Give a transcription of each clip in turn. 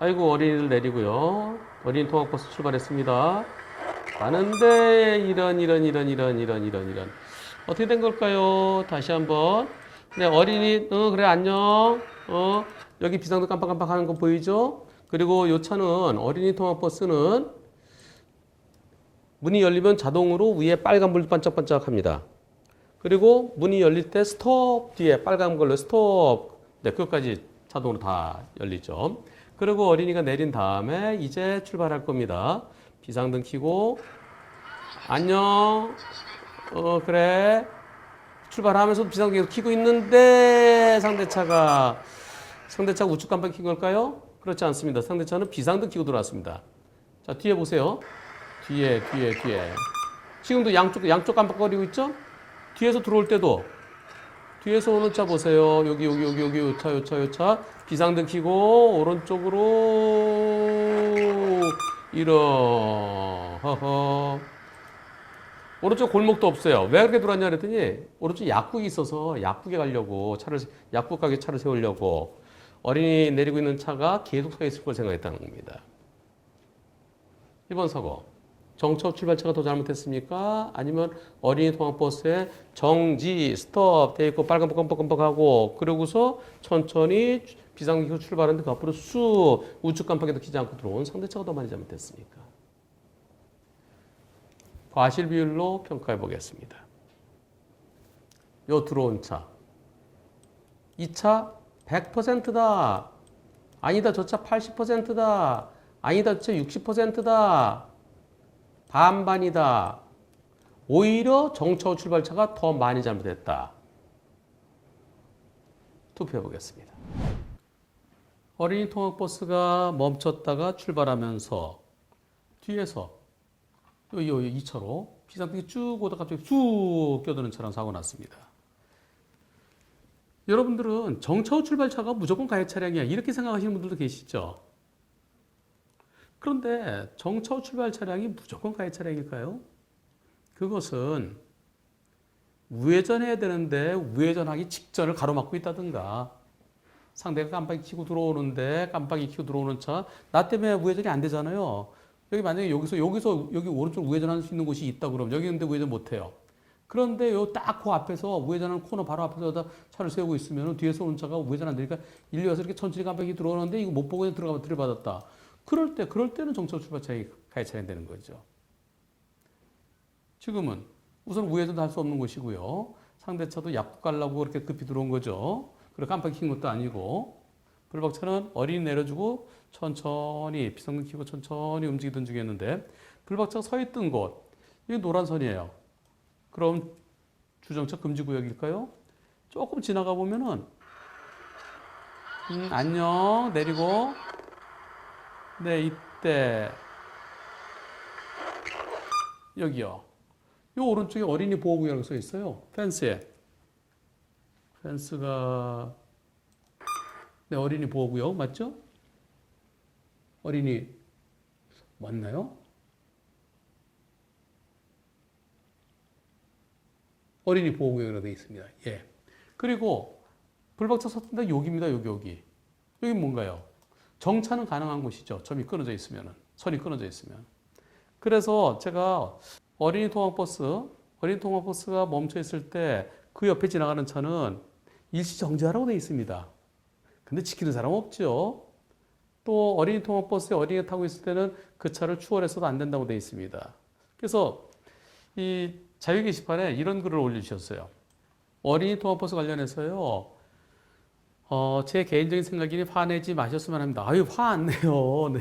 아이고 어린이들 내리고요. 어린이 통학버스 출발했습니다. 가는데 이런 이런 이런 이런 이런 이런 이런 어떻게 된 걸까요? 다시 한번. 네 어린이 어 그래 안녕. 어 여기 비상등 깜빡깜빡하는 거 보이죠? 그리고 요 차는 어린이 통학버스는 문이 열리면 자동으로 위에 빨간 불 반짝반짝합니다. 그리고 문이 열릴 때 스톱 뒤에 빨간 걸로 스톱. 네, 그것까지 자동으로 다 열리죠. 그리고 어린이가 내린 다음에 이제 출발할 겁니다. 비상등 켜고 안녕. 어 그래. 출발하면서 비상등 계속 켜고 있는데 상대차가 상대차 우측 깜빡 킨 걸까요? 그렇지 않습니다. 상대차는 비상등 켜고 들어왔습니다. 자 뒤에 보세요. 뒤에 뒤에 뒤에. 지금도 양쪽 양쪽 깜빡거리고 있죠? 뒤에서 들어올 때도 뒤에서 오는 차 보세요. 여기 여기 여기 여기 요차 요차 요차 비상등 켜고 오른쪽으로 이런 허허 오른쪽 골목도 없어요. 왜 그렇게 들어왔냐 그랬더니 오른쪽 약국이 있어서 약국에 가려고 차를 약국 가게 차를 세우려고 어린이 내리고 있는 차가 계속 서 있을 걸 생각했다는 겁니다. 1번 사고. 정차 출발차가 더 잘못했습니까? 아니면 어린이 통학버스에 정지, 스톱 돼 있고 빨간 깜빡깜빡하고 그러고서 천천히 비상기로 출발하는데 그 앞으로 쑥 우측 깜빡이도 키지 않고 들어온 상대차가 더 많이 잘못했습니까? 과실 비율로 평가해 보겠습니다. 요 들어온 차. 이 차 100%다. 아니다. 저 차 80%다. 아니다. 저 차 60%다. 반반이다. 오히려 정차 후 출발차가 더 많이 잘못했다. 투표해 보겠습니다. 어린이 통학버스가 멈췄다가 출발하면서 뒤에서 요, 요, 요, 이 차로 비상등이 쭉 오다 갑자기 쑥 껴드는 차랑 사고 났습니다. 여러분들은 정차 후 출발차가 무조건 가해 차량이야. 이렇게 생각하시는 분들도 계시죠? 그런데 정차 후 출발 차량이 무조건 가해 차량일까요? 그것은 우회전해야 되는데 우회전하기 직전을 가로막고 있다든가 상대가 깜빡이 켜고 들어오는데 깜빡이 켜고 들어오는 차 나 때문에 우회전이 안 되잖아요. 여기 만약에 여기서 여기서 여기 오른쪽 우회전할 수 있는 곳이 있다 그러면 여기 있는데 우회전 못 해요. 그런데 요딱그 앞에서 우회전하는 코너 바로 앞에서 차를 세우고 있으면 뒤에서 오는 차가 우회전 안 되니까 일리 와서 이렇게 천천히 깜빡이 들어오는데 이거 못 보고 들어가면 들이받았다. 그럴 때 그럴 때는 정차 출발차이 가해 차량 되는 거죠. 지금은 우선 우회전도 할 수 없는 곳이고요. 상대차도 약국 가려고 그렇게 급히 들어온 거죠. 그리고 깜빡이 킨 것도 아니고 불박차는 어린이 내려주고 천천히 비상등 켜고 천천히 움직이던 중이었는데 불박차가 서 있던 곳 이게 노란 선이에요. 그럼 주정차 금지 구역일까요? 조금 지나가 보면은 음, 안녕 내리고 네 이때 여기요. 요 오른쪽에 어린이 보호구역이라고 써 있어요. 펜스에 펜스가 네 어린이 보호구역 맞죠? 어린이 맞나요? 어린이 보호구역이라고 되어 있습니다. 예. 그리고 불박차 섰는데 여기입니다. 여기 여기. 여기 뭔가요? 정차는 가능한 곳이죠. 점이 끊어져 있으면은 선이 끊어져 있으면. 그래서 제가 어린이 통학버스, 어린이 통학버스가 멈춰 있을 때 그 옆에 지나가는 차는 일시 정지하라고 되어 있습니다. 근데 지키는 사람 없죠. 또 어린이 통학버스에 어린이가 타고 있을 때는 그 차를 추월해서도 안 된다고 되어 있습니다. 그래서 이 자유 게시판에 이런 글을 올려주셨어요. 어린이 통학버스 관련해서요. 어, 제 개인적인 생각이니 화내지 마셨으면 합니다. 아유, 화 안 내요. 네.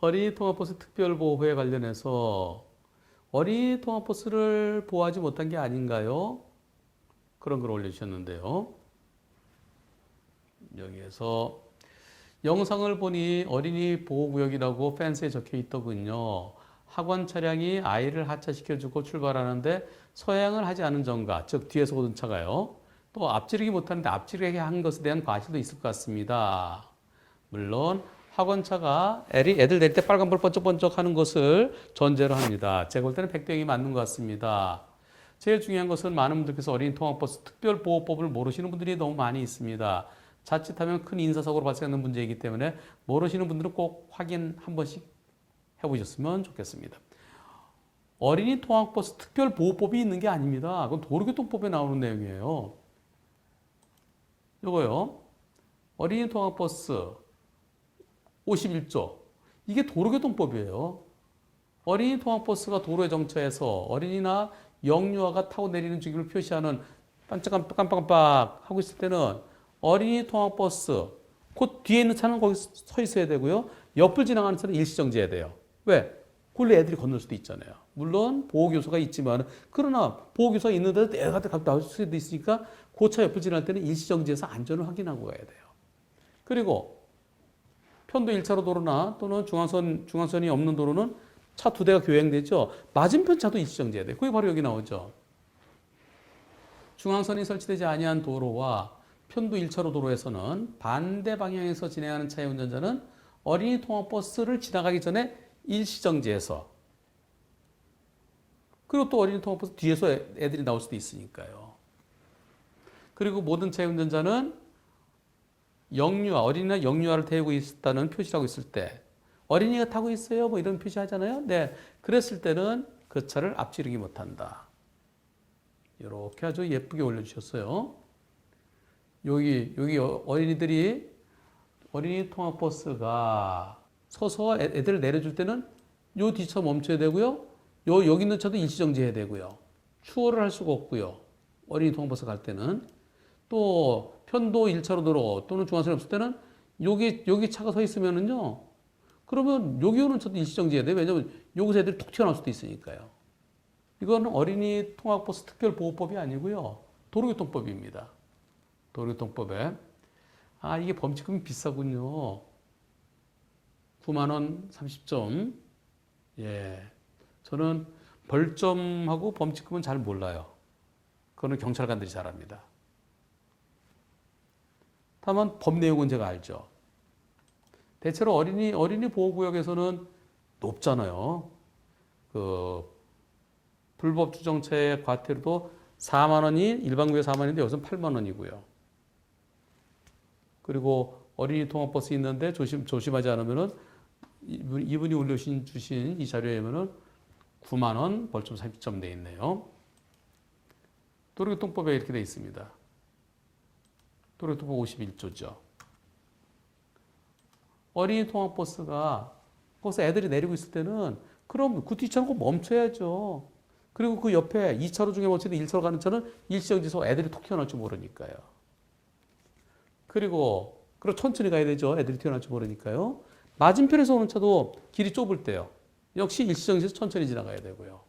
어린이 통학버스 특별보호에 관련해서 어린이 통학버스를 보호하지 못한 게 아닌가요? 그런 걸 올려주셨는데요. 여기에서 영상을 보니 어린이 보호구역이라고 펜스에 적혀 있더군요. 학원 차량이 아이를 하차시켜주고 출발하는데 서양을 하지 않은 점과, 즉 뒤에서 오던 차가요. 또 앞지르기 못하는데 앞지르기 한 것에 대한 과실도 있을 것 같습니다. 물론 학원차가 애리, 애들 내릴 때 빨간불 번쩍번쩍 하는 것을 전제로 합니다. 제가 볼 때는 100대0이 맞는 것 같습니다. 제일 중요한 것은 많은 분들께서 어린이 통학버스 특별보호법을 모르시는 분들이 너무 많이 있습니다. 자칫하면 큰 인사사고로 발생하는 문제이기 때문에 모르시는 분들은 꼭 확인 한 번씩 해보셨으면 좋겠습니다. 어린이 통학버스 특별보호법이 있는 게 아닙니다. 그건 도로교통법에 나오는 내용이에요. 요거요. 어린이 통학버스 51조. 이게 도로교통법이에요. 어린이 통학버스가 도로에 정차해서 어린이나 영유아가 타고 내리는 주기를 표시하는 깜빡깜빡깜빡 하고 있을 때는 어린이 통학버스 곧 뒤에 있는 차는 거기 서 있어야 되고요. 옆을 지나가는 차는 일시정지해야 돼요. 왜? 원래 애들이 건널 수도 있잖아요. 물론 보호교소가 있지만 그러나 보호교소가 있는데도 내가 갑자기 나올 수도 있으니까 그차 옆을 지날 때는 일시정지해서 안전을 확인하고 가야 돼요. 그리고 편도 1차로 도로나 또는 중앙선, 중앙선이 없는 도로는 차 두 대가 교행되죠. 맞은편 차도 일시정지해야 돼요. 그게 바로 여기 나오죠. 중앙선이 설치되지 아니한 도로와 편도 1차로 도로에서는 반대 방향에서 진행하는 차의 운전자는 어린이 통학버스를 지나가기 전에 일시정지해서 그리고 또 어린이 통학버스 뒤에서 애- 애들이 나올 수도 있으니까요. 그리고 모든 차의 운전자는 영유아, 어린이나 영유아를 태우고 있다는 표시라고 있을 때 어린이가 타고 있어요. 뭐 이런 표시 하잖아요. 네. 그랬을 때는 그 차를 앞지르기 못한다. 이렇게 아주 예쁘게 올려주셨어요. 여기, 여기 어- 어린이들이 어린이 통학버스가 서서 애- 애들을 내려줄 때는 요 뒤차 멈춰야 되고요. 요 여기 있는 차도 일시정지 해야 되고요. 추월을 할 수가 없고요. 어린이 통학버스 갈 때는 또 편도 1차로 도로 또는 중앙선이 없을 때는 여기 여기 차가 서 있으면은요. 그러면 여기 오는 차도 일시정지해야 돼요. 왜냐면 여기서 애들이 툭 튀어나올 수도 있으니까요. 이건 어린이 통학버스 특별보호법이 아니고요. 도로교통법입니다. 도로교통법에 아 이게 범칙금이 비싸군요. 9만 원 30점. 예. 저는 벌점하고 범칙금은 잘 몰라요. 그거는 경찰관들이 잘 압니다. 다만 법 내용은 제가 알죠. 대체로 어린이 어린이 보호구역에서는 높잖아요. 그 불법 주정차의 과태료도 4만 원이 일반 구역 4만 원인데 여기서 8만 원이고요. 그리고 어린이 통학버스 있는데 조심 조심하지 않으면은 이분, 이분이 올려주신 주신 이 자료에면은 9만 원 벌점 30점 돼 있네요. 도로교통법에 이렇게 돼 있습니다. 도로교통법 51조죠. 어린이 통학버스가 거기서 애들이 내리고 있을 때는 그럼 그 뒷차는 꼭 멈춰야죠. 그리고 그 옆에 2차로 중에 멈춰도 1차로 가는 차는 일시정지서 애들이 톡 튀어나올 줄 모르니까요. 그리고 그리고 천천히 가야 되죠. 애들이 튀어나올 줄 모르니까요. 맞은편에서 오는 차도 길이 좁을 때요. 역시 일시정지에서 천천히 지나가야 되고요.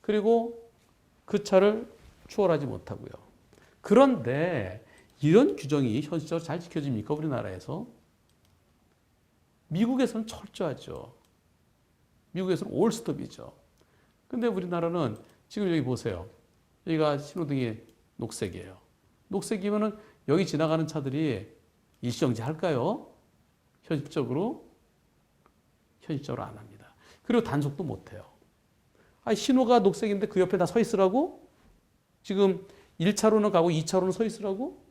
그리고 그 차를 추월하지 못하고요. 그런데 이런 규정이 현실적으로 잘 지켜집니까? 우리나라에서? 미국에서는 철저하죠. 미국에서는 올스톱이죠. 근데 우리나라는 지금 여기 보세요. 여기가 신호등이 녹색이에요. 녹색이면은 여기 지나가는 차들이 일시정지 할까요? 현실적으로? 현실적으로 안 합니다. 그리고 단속도 못 해요. 아, 신호가 녹색인데 그 옆에 다 서 있으라고? 지금 1차로는 가고 2차로는 서 있으라고?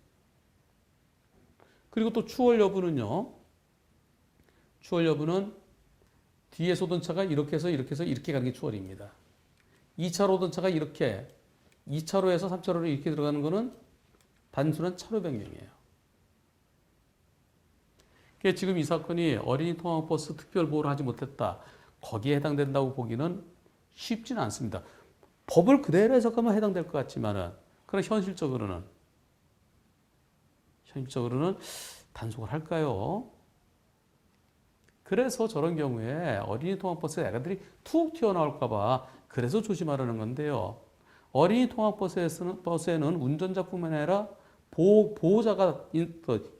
그리고 또 추월 여부는요. 추월 여부는 뒤에서 오던 차가 이렇게 해서 이렇게 해서 이렇게 가는 게 추월입니다. 2차로 오던 차가 이렇게 2차로에서 3차로로 이렇게 들어가는 거는 단순한 차로 변경이에요. 지금 이 사건이 어린이 통학버스 특별 보호를 하지 못했다. 거기에 해당된다고 보기는 쉽지는 않습니다. 법을 그대로 해석하면 해당될 것 같지만은 그러나 현실적으로는 현실적으로는 단속을 할까요? 그래서 저런 경우에 어린이 통학버스에 애가들이 툭 튀어나올까봐 그래서 조심하라는 건데요. 어린이 통학버스에서는 버스에는 운전자뿐만 아니라 보호, 보호자가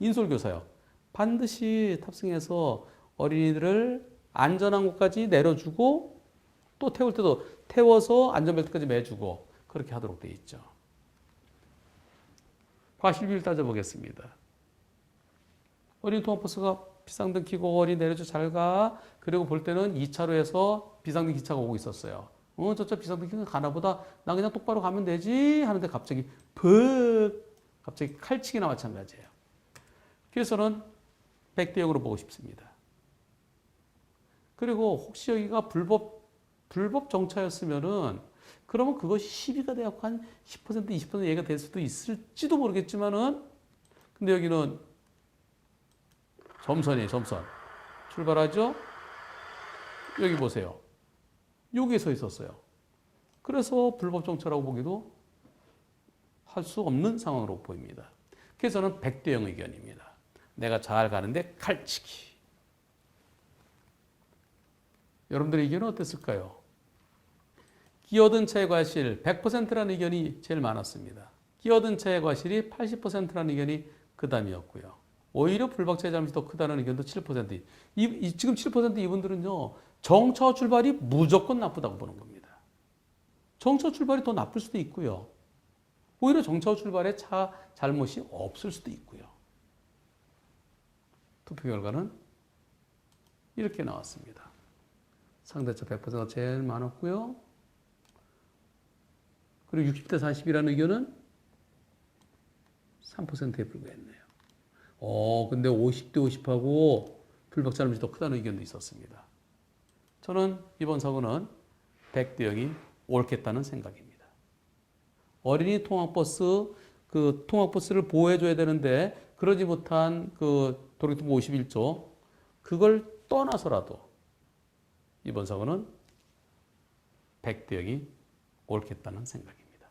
인솔교사요. 반드시 탑승해서 어린이들을 안전한 곳까지 내려주고 또 태울 때도 태워서 안전벨트까지 매주고 그렇게 하도록 돼 있죠. 과실비를 따져보겠습니다. 어린이 통학버스가 비상등 켜고 어린이 내려줘 잘 가. 그리고 볼 때는 2차로에서 비상등 기차가 오고 있었어요. 어, 저쪽 비상등 켜고 가나 보다. 나 그냥 똑바로 가면 되지. 하는데 갑자기 푹 갑자기 칼치기나 마찬가지예요. 그래서는 100대 0으로 보고 싶습니다. 그리고 혹시 여기가 불법 불법 정차였으면은 그러면 그것이 시비가 되고 한 10% 20% 얘가 될 수도 있을지도 모르겠지만은 근데 여기는 점선이에요, 점선. 출발하죠? 여기 보세요. 여기에 서 있었어요. 그래서 불법 정차라고 보기도 할 수 없는 상황으로 보입니다. 그래서 저는 100대 0 의견입니다. 내가 잘 가는데 칼치기. 여러분들의 의견은 어땠을까요? 끼어든 차의 과실 100%라는 의견이 제일 많았습니다. 끼어든 차의 과실이 80%라는 의견이 그 다음이었고요. 오히려 불박차의 잘못이 더 크다는 의견도 7%. 이, 이, 지금 7% 이분들은요, 정차 출발이 무조건 나쁘다고 보는 겁니다. 정차 출발이 더 나쁠 수도 있고요. 오히려 정차 출발에 차 잘못이 없을 수도 있고요. 투표 결과는 이렇게 나왔습니다. 상대차 100%가 제일 많았고요. 그리고 60대 40이라는 의견은 3%에 불과했네요. 어, 근데 50대 50하고 불박 잘못이 더 크다는 의견도 있었습니다. 저는 이번 사고는 100대 0이 옳겠다는 생각입니다. 어린이 통학버스 그 통학버스를 보호해줘야 되는데 그러지 못한 그 도로교통부 51조 그걸 떠나서라도 이번 사고는 100대 0이 옳겠다는 생각입니다.